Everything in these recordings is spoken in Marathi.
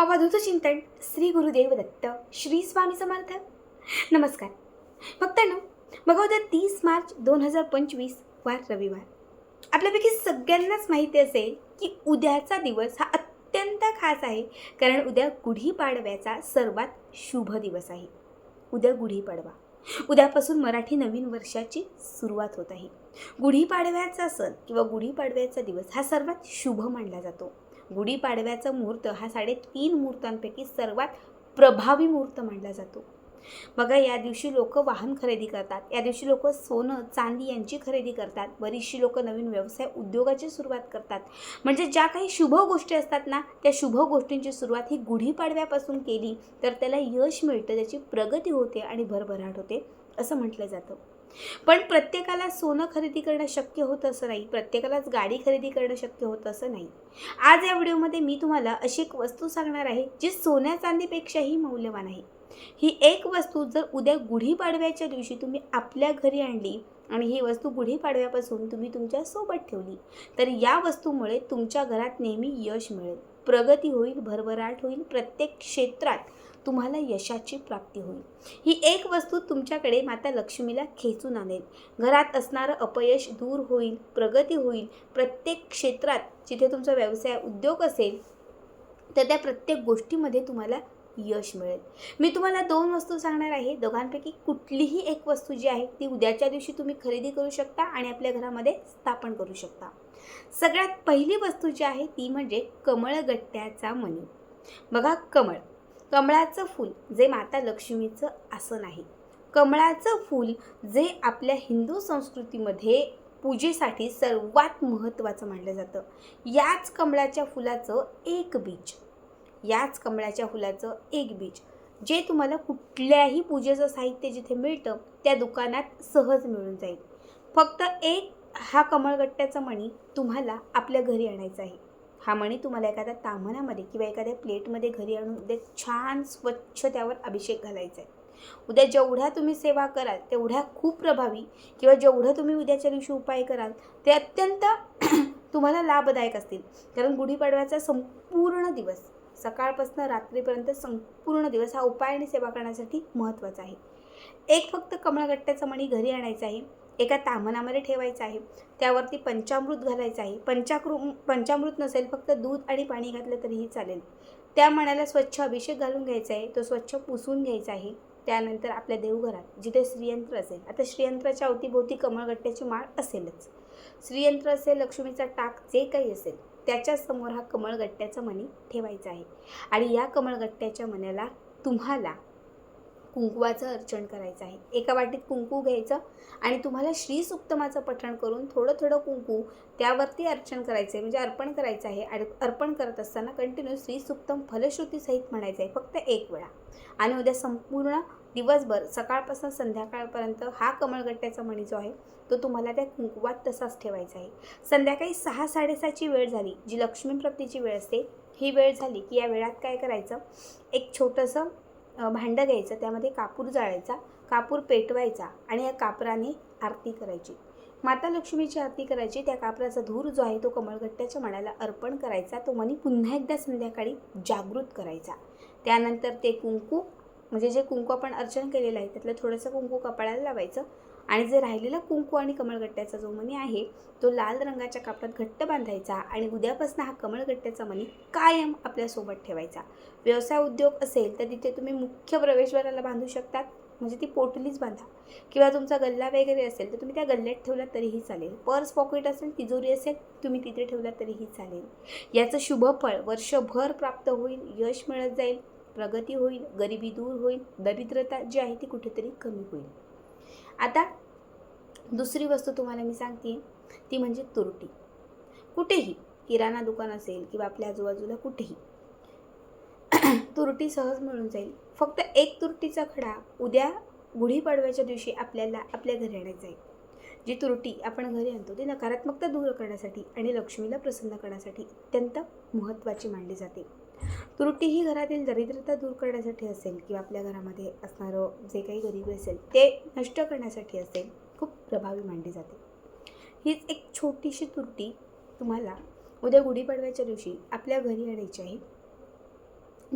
अवधूत चिंतन श्री गुरुदेव दत्त श्री स्वामी समर्थ. नमस्कार. भक्तांनो बघा उद्या तीस मार्च दोन हजार पंचवीस वार रविवार. आपल्यापैकी सगळ्यांनाच माहिती असेल की उद्याचा दिवस हा अत्यंत खास आहे कारण उद्या गुढीपाडव्याचा सर्वात शुभ दिवस आहे. उद्या गुढीपाडवा. उद्यापासून मराठी नवीन वर्षाची सुरुवात होत आहे. गुढीपाडव्याचा सण किंवा गुढीपाडव्याचा दिवस हा सर्वात शुभ मानला जातो. गुढीपाडव्याचा मुहूर्त हा साडेतीन मुहूर्तांपैकी सर्वात प्रभावी मुहूर्त मानला जातो. बघा या दिवशी लोक वाहन खरेदी करतात. या दिवशी लोक सोनं चांदी यांची खरेदी करतात. बरीचशी लोक नवीन व्यवसाय उद्योगाची सुरुवात करतात. म्हणजे ज्या काही शुभ गोष्टी असतात ना त्या शुभ गोष्टींची सुरुवात ही गुढीपाडव्यापासून केली तर त्याला यश मिळतं त्याची प्रगती होते आणि भरभराट होते. असं म्हटलं जातं. पण प्रत्येकाला सोनं खरेदी करणं शक्य होतं असं नाही. प्रत्येकालाच गाडी खरेदी करणं शक्य होतं असं नाही. आज या व्हिडिओमध्ये मी तुम्हाला अशी एक वस्तू सांगणार आहे जी सोन्या चांदीपेक्षाही मौल्यवान आहे. ही एक वस्तू जर उद्या गुढीपाडव्याच्या दिवशी तुम्ही आपल्या घरी आणली आणि ही वस्तू गुढीपाडव्यापासून तुम्ही तुमच्यासोबत ठेवली तर या वस्तूमुळे तुमच्या घरात नेहमी यश मिळेल. प्रगती होईल भरभराट होईल प्रत्येक क्षेत्रात तुम्हाला यशाची प्राप्ती होईल. ही एक वस्तू तुमच्याकडे माता लक्ष्मीला खेचून आणेल. घरात असणारं अपयश दूर होईल प्रगती होईल प्रत्येक क्षेत्रात जिथे तुमचा व्यवसाय उद्योग असेल तर त्या प्रत्येक गोष्टीमध्ये तुम्हाला यश मिळेल. मी तुम्हाला दोन वस्तू सांगणार आहे. दोघांपैकी कुठलीही एक वस्तू जी आहे ती उद्याच्या दिवशी तुम्ही खरेदी करू शकता आणि आपल्या घरामध्ये स्थापन करू शकता. सगळ्यात पहिली वस्तू जी आहे ती म्हणजे कमळगट्ट्याचा मणी. बघा कमळ. कमळाचं फूल जे माता लक्ष्मीचं आसन आहे कमळाचं फूल जे आपल्या हिंदू संस्कृतीमध्ये पूजेसाठी सर्वात महत्त्वाचं मानलं जातं. याच कमळाच्या फुलाचं एक बीज. याच कमळाच्या फुलाचं एक बीज. जे तुम्हाला कुठल्याही पूजेचं साहित्य जिथे मिळतं त्या दुकानात सहज मिळून जाईल. फक्त एक हा कमळगट्ट्याचा मणी तुम्हाला आपल्या घरी आणायचा आहे. हा मणी तुम्हाला एखाद्या तामणामध्ये किंवा एखाद्या प्लेटमध्ये घरी आणून उद्या छान स्वच्छ त्यावर अभिषेक घालायचा आहे. उद्या जेवढ्या तुम्ही सेवा कराल तेवढ्या खूप प्रभावी किंवा जेवढं तुम्ही उद्याच्या दिवशी उपाय कराल ते अत्यंत तुम्हाला लाभदायक असतील. कारण गुढीपाडव्याचा संपूर्ण दिवस सकाळपासून रात्रीपर्यंत संपूर्ण दिवस हा उपाय आणि सेवा करण्यासाठी महत्त्वाचा आहे. एक फक्त कमळगट्ट्याचा मणी घरी आणायचा आहे. एका तामनामध्ये ठेवायचं आहे. त्यावरती पंचामृत घालायचं आहे. पंचाकृ पंचामृत नसेल फक्त दूध आणि पाणी घातलं तरीही चालेल. त्या मनाला स्वच्छ अभिषेक घालून घ्यायचा आहे. तो स्वच्छ पुसून घ्यायचा आहे. त्यानंतर आपल्या देवघरात जिथे श्रीयंत्र असेल. आता श्रीयंत्राच्या अवतीभोवती कमळगट्ट्याची माळ असेलच. श्रीयंत्र असेल लक्ष्मीचा टाक जे काही असेल त्याच्यासमोर हा कमळगट्ट्याचा मणी ठेवायचा आहे. आणि या कमळगट्ट्याच्या मण्याला तुम्हाला कुंकवाचं अर्चन करायचं आहे. एका वाटीत कुंकू घ्यायचं आणि तुम्हाला श्री सुक्तमाचं पठण करून थोडं थोडं कुंकू त्यावरती अर्चन करायचं आहे म्हणजे अर्पण करायचं आहे आणि अर्पण करत असताना कंटिन्यू श्री सुक्तम फलश्रुतीसहित म्हणायचं आहे. फक्त एक वेळा. आणि उद्या संपूर्ण दिवसभर सकाळपासून संध्याकाळपर्यंत हा कमळगट्ट्याचा मणी जो आहे तो तुम्हाला त्या कुंकुवात तसाच ठेवायचा आहे. संध्याकाळी सहा साडेसहाची वेळ झाली जी लक्ष्मीप्राप्तीची वेळ असते ही वेळ झाली की या वेळात काय करायचं? एक छोटंसं भांडं घ्यायचं त्यामध्ये कापूर जाळायचा कापूर पेटवायचा आणि या कापराने आरती करायची. माता लक्ष्मीची आरती करायची त्या कापराचा धूर जो आहे तो कमळगट्ट्याच्या मनाला अर्पण करायचा तो मनी पुन्हा एकदा संध्याकाळी जागृत करायचा. त्यानंतर ते कुंकू म्हणजे जे कुंकू आपण अर्चन केलेलं आहे त्यातलं थोडंसं कुंकू कपाळाला लावायचं आणि जे राहिलेला कुंकू आणि कमळगट्ट्याचा जो मणी आहे तो लाल रंगाच्या कापडात घट्ट बांधायचा आणि उद्यापासून हा कमळगट्ट्याचा मणी कायम आपल्यासोबत ठेवायचा. व्यवसाय उद्योग असेल तर तिथे तुम्ही मुख्य प्रवेशद्वाराला बांधू शकतात म्हणजे ती पोटलीच बांधा. किंवा तुमचा गल्ला वगैरे असेल तर तुम्ही त्या गल्ल्यात ठेवलात तरीही चालेल. पर्स पॉकेट असेल तिजोरी असेल तुम्ही तिथे ठेवलात तरीही चालेल. याचं शुभ फळ वर्षभर प्राप्त होईल यश मिळत जाईल प्रगती होईल गरिबी दूर होईल दरिद्रता जी आहे ती कुठेतरी कमी होईल. आता दुसरी वस्तू तुम्हाला मी सांगते ती म्हणजे तुरटी. कुठेही किराणा दुकान असेल किंवा आपल्या आजूबाजूला कुठेही तुरटी सहज मिळून जाईल. फक्त एक तुरटीचा खडा उद्या गुढीपाडव्याच्या दिवशी आपल्याला आपल्या घरी आणायचा आहे. जी तुरटी आपण घरी आणतो ती नकारात्मकता दूर करण्यासाठी आणि लक्ष्मीला प्रसन्न करण्यासाठी अत्यंत महत्त्वाची मानली जाते. तुरटी ही घरातील दरिद्रता दूर करण्यासाठी असेल किंवा आपल्या घरामध्ये असणारं जे काही गरिबी असेल ते नष्ट करण्यासाठी असेल खूप प्रभावी मानली जाते. हीच एक छोटीशी तुरटी तुम्हाला उद्या गुढीपाडव्याच्या दिवशी आपल्या घरी आणायची आहे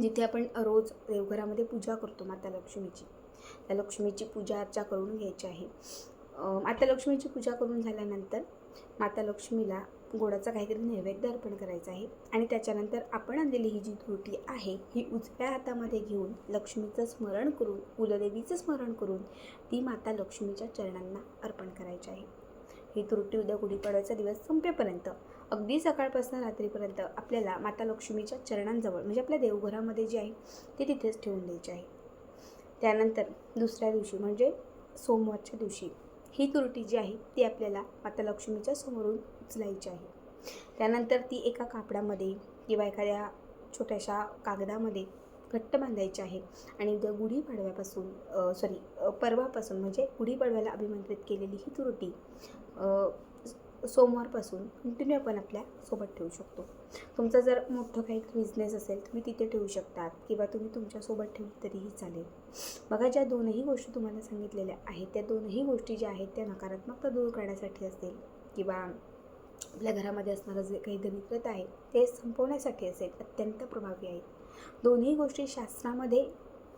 जिथे आपण रोज देवघरामध्ये पूजा करतो माता लक्ष्मीची. त्या लक्ष्मीची पूजा अर्चा करून घ्यायची आहे. माता लक्ष्मीची पूजा करून झाल्यानंतर माता लक्ष्मीला गोडाचा काहीतरी नैवेद्य अर्पण करायचा आहे. आणि त्याच्यानंतर आपण आणलेली ही जी त्रुटी आहे ही उजव्या हातामध्ये घेऊन लक्ष्मीचं स्मरण करून कुलदेवीचं स्मरण करून ती माता लक्ष्मीच्या चरणांना अर्पण करायची आहे. ही त्रुटी उद्या गुढीपाडव्याचा दिवस संपेपर्यंत अगदी सकाळपासून रात्रीपर्यंत आपल्याला माता लक्ष्मीच्या चरणांजवळ म्हणजे आपल्या देवघरामध्ये जे आहे ते तिथेच ठेवून द्यायचे आहे. त्यानंतर दुसऱ्या दिवशी म्हणजे सोमवारच्या दिवशी ही त्रुटी जी आहे ती आपल्याला माता लक्ष्मीच्या समोरून उचलायची आहे. त्यानंतर ती एका कापडामध्ये किंवा एखाद्या छोट्याशा कागदामध्ये घट्ट बांधायची आहे आणि उद्या गुढीपाडव्यापासून सॉरी परवापासून म्हणजे गुढीपाडव्याला अभिमंत्रित केलेली ही तुरटी सोमवारपासून कंटिन्यू आपण आपल्यासोबत ठेवू शकतो. तुमचा जर मोठं काही बिझनेस असेल तुम्ही तिथे ठेवू शकतात किंवा तुम्ही तुमच्यासोबत ठेवली तरीही चालेल. बघा ज्या दोनही गोष्टी तुम्हाला सांगितलेल्या आहेत त्या दोनही गोष्टी ज्या आहेत त्या नकारात्मकता दूर करण्यासाठी असतील किंवा आपल्या घरामध्ये असणारं जे काही दरिद्रता आहे ते संपवण्यासाठी असेल अत्यंत प्रभावी आहेत दोन्ही गोष्टी शास्त्रामध्ये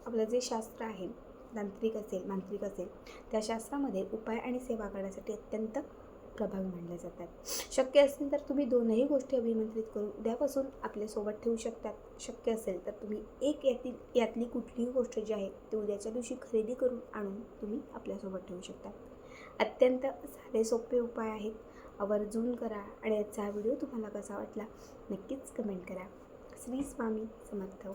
आपलं जे शास्त्र आहे तांत्रिक असेल मांत्रिक असेल त्या शास्त्रामध्ये उपाय आणि सेवा करण्यासाठी अत्यंत प्रभावी मानल्या जातात. शक्य असेल तर तुम्ही दोनही गोष्टी अभिमंत्रित करून उद्यापासून आपल्यासोबत ठेवू शकतात. शक्य असेल तर तुम्ही एक यातील यातली कुठलीही गोष्ट जी आहे ती उद्याच्या दिवशी खरेदी करून आणून तुम्ही आपल्यासोबत ठेवू शकता. अत्यंत साधे सोपे उपाय आहेत. आवर्जून करा आणि याचा हा व्हिडिओ तुम्हाला कसा वाटला नक्कीच कमेंट करा. श्री स्वामी समर्थ.